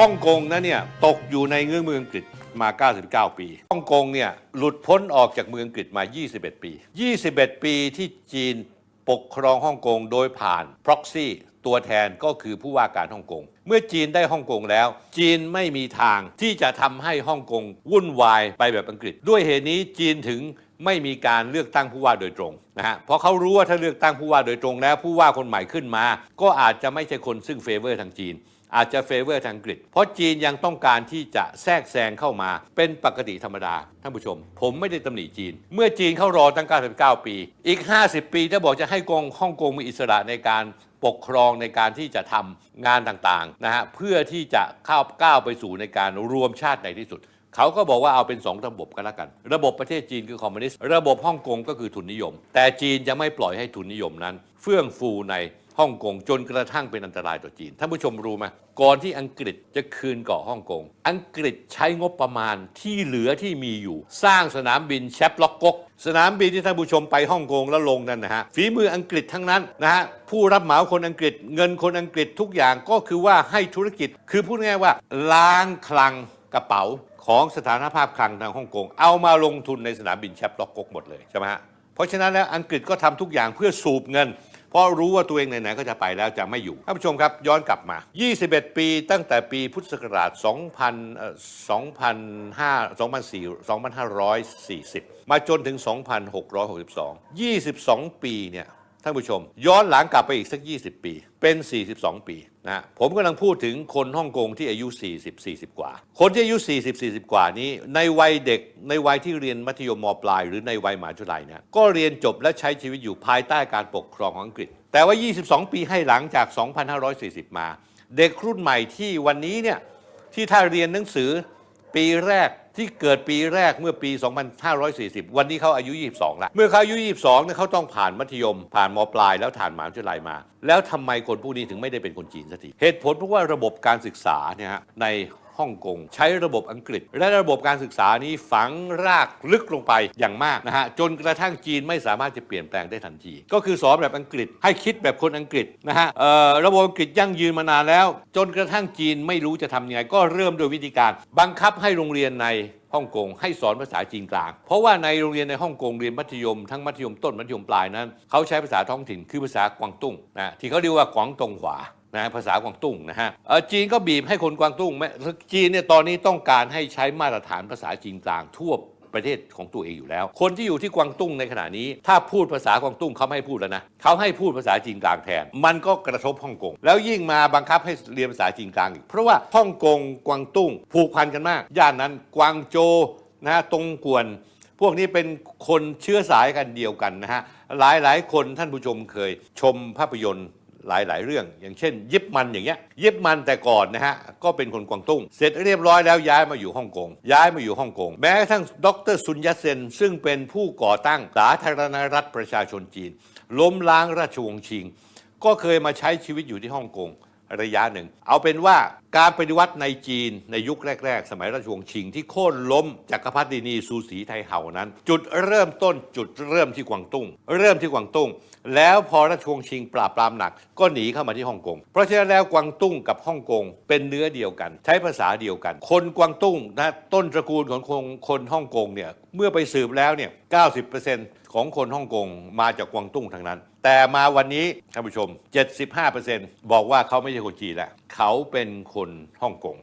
ฮ่องกงนั้นเนี่ยตกอยู่ในเงื้อมืออังกฤษมา 99 ปีฮ่องกงเนี่ยหลุดพ้นออกจากเมืองอังกฤษมา 21 ปี 21 ปีที่จีนปกครองฮ่องกงโดยผ่าน proxy ตัวแทนก็คือผู้ว่าการฮ่องกง เมื่อจีนได้ฮ่องกงแล้ว จีนไม่มีทางที่จะทำให้ฮ่องกงวุ่นวายไปแบบอังกฤษ ด้วยเหตุนี้จีนถึงไม่มีการเลือกตั้งผู้ว่าโดยตรงนะฮะเพราะเขารู้ว่าถ้าเลือกตั้งผู้ว่าโดยตรงแล้ว ผู้ว่าคนใหม่ขึ้นมา ก็อาจจะไม่ใช่คนซึ่งเฟเวอร์ทางจีน อาจจะเฟเวอร์ทางกฤษเพราะจีนยังต้องการที่จะแทรกแซงเข้ามาเป็นปกติธรรมดา ท่านผู้ชม ผมไม่ได้ตำหนิจีน เมื่อจีนเข้ารอตั้ง 99 ปี อีก 50 ปีถ้าบอกจะให้กงฮ่องกงมีอิสระในการปกครองในการที่จะทำงานต่างๆนะฮะเพื่อที่จะเข้าก้าวไปสู่ในการรวมชาติในที่สุดเขาก็บอกว่าเอาเป็น 2 ระบบกันแล้วกัน ระบบประเทศจีนคือคอมมิวนิสต์ ระบบฮ่องกงก็คือทุนนิยม แต่จีนจะไม่ปล่อยให้ทุนนิยมนั้น เฟื่องฟูใน ฮ่องกงจนกระทั่งเป็นอันตรายต่อจีนท่านผู้ชมรู้ไหมก่อนที่อังกฤษจะคืนเกาะฮ่องกงอังกฤษใช้งบประมาณที่เหลือที่มีอยู่ สร้างสนามบินแชปล็อกกกสนามบินที่ท่านผู้ชมไปฮ่องกงแล้วลงนั่นนะฮะฝีมืออังกฤษทั้งนั้นนะฮะผู้รับเหมาคนอังกฤษ เงินคนอังกฤษทุกอย่างก็คือว่าให้ธุรกิจ คือพูดง่ายว่าล้างคลังกระเป๋าของสถานภาพคลังทางฮ่องกงเอามาลงทุนในสนามบินแชปล็อกกกหมดเลยใช่ไหมฮะเพราะฉะนั้นแล้วอังกฤษก็ทำทุกอย่างเพื่อสูบเงิน เพราะรู้ว่าตัวเองไหนๆก็จะไปแล้วจะไม่อยู่ท่านผู้ชมครับย้อนกลับมา 21 ปีตั้งแต่ปีพุทธศักราช 2000เอ่อ2005 2540 มาจนถึง 2662 22 ปีเนี่ย ท่านผู้ชม ย้อนหลังกลับไปอีกสัก 20 ปี เป็น 42 ปีนะผมกำลังพูดถึงคนฮ่องกงที่อายุ 40 40 กว่า คนที่อายุ 40 40 กว่านี้ ในวัยเด็กในวัยที่เรียนมัธยมมปลาย หรือในวัยมหาวิทยาลัยเนี่ยก็เรียนจบและใช้ชีวิตอยู่ภายใต้การปกครองของอังกฤษ แต่ว่า 22 ปีให้หลังจาก 2540 มา เด็กรุ่นใหม่ที่วันนี้เนี่ยที่ถ้าเรียนหนังสือปีแรก ที่เกิดปีแรกเมื่อปี 2540 วันนี้เขาอายุ 22 ละ เมื่อเขาอายุ 22เนี่ยเขาต้องผ่านมัธยม ผ่านมปลายแล้วผ่านมหาวิทยาลัยมา แล้วทำไมคนพวกนี้ถึงไม่ได้เป็นคนจีนสักทีเหตุผลเพราะว่าระบบการศึกษาเนี่ยฮะใน ฮ่องกง ใช้ระบบอังกฤษ และระบบการศึกษานี้ฝังรากลึกลงไปอย่างมากนะฮะจนกระทั่งจีนไม่สามารถจะเปลี่ยนแปลงได้ทันที ก็คือสอนแบบอังกฤษ ให้คิดแบบคนอังกฤษนะฮะระบบอังกฤษยั่งยืนมานานแล้ว จนกระทั่งจีนไม่รู้จะทำยังไง ก็เริ่มโดยวิธีการ บังคับให้โรงเรียนในฮ่องกงให้สอนภาษาจีนกลาง เพราะว่าในโรงเรียนในฮ่องกงเรียนมัธยมทั้งมัธยมต้นมัธยมปลายนั้นเขาใช้ภาษาท้องถิ่นคือภาษากวางตุ้งนะที่เขาเรียกว่ากวางตงหวา นะภาษากวางตุ้งนะฮะจีนก็บีบให้คนกวางตุ้งแม้จีนเนี่ยตอนนี้ต้องการให้ใช้มาตรฐานภาษาจีนกลางทั่วประเทศของตัวเองอยู่แล้ว คนที่อยู่ที่กวางตุ้งในขณะนี้ ถ้าพูดภาษากวางตุ้งเขาไม่ให้พูดแล้วนะเขาให้พูดภาษาจีนกลางแทน มันก็กระทบฮ่องกง แล้วยิ่งมาบังคับให้เรียนภาษาจีนกลางอีก เพราะว่าฮ่องกงกวางตุ้งผูกพันกันมาก ย่านนั้นกวางโจนะฮะตรงกวน พวกนี้เป็นคนเชื้อสายกันเดียวกันนะฮะ หลายหลายคนท่านผู้ชมเคยชมภาพยนตร์ หลายหลายเรื่อง อย่างเช่น ยิบมันอย่างเงี้ยยิบมันแต่ก่อนนะฮะก็เป็นคนกวางตุ้ง เสร็จเรียบร้อยแล้วย้ายมาอยู่ฮ่องกงย้ายมาอยู่ฮ่องกงแม้กระทั่งดรซุนยัตเซน ซึ่งเป็นผู้ก่อตั้งสาธารณรัฐประชาชนจีน ล้มล้างราชวงศ์ชิง ก็เคยมาใช้ชีวิตอยู่ที่ฮ่องกง ระยะหนึ่ง เอาเป็นว่าการปฏิวัติในจีนในยุคแรก ๆ สมัยราชวงศ์ชิงที่โค่นล้มจักรพรรดินีซูสีไทเห่านั้น จุดเริ่มต้นจุดเริ่มที่กวางตุ้ง เริ่มที่กวางตุ้ง แล้วพอราชวงศ์ชิงปราบปรามหนัก ก็หนีเข้ามาที่ฮ่องกงเพราะฉะนั้นแล้วกวางตุ้งกับฮ่องกงเป็นเนื้อเดียวกัน ใช้ภาษาเดียวกัน คนกวางตุ้งนะต้นตระกูลของคนคนฮ่องกงเนี่ยเมื่อไปสืบแล้วเนี่ย90%ของคนฮ่องกงมาจากกวางตุ้งทั้งนั้น แต่มาวันนี้ท่านผู้ชม 75%บอกว่าเขาไม่ใช่คนจีนแล้วเขาเป็นคนฮ่องกง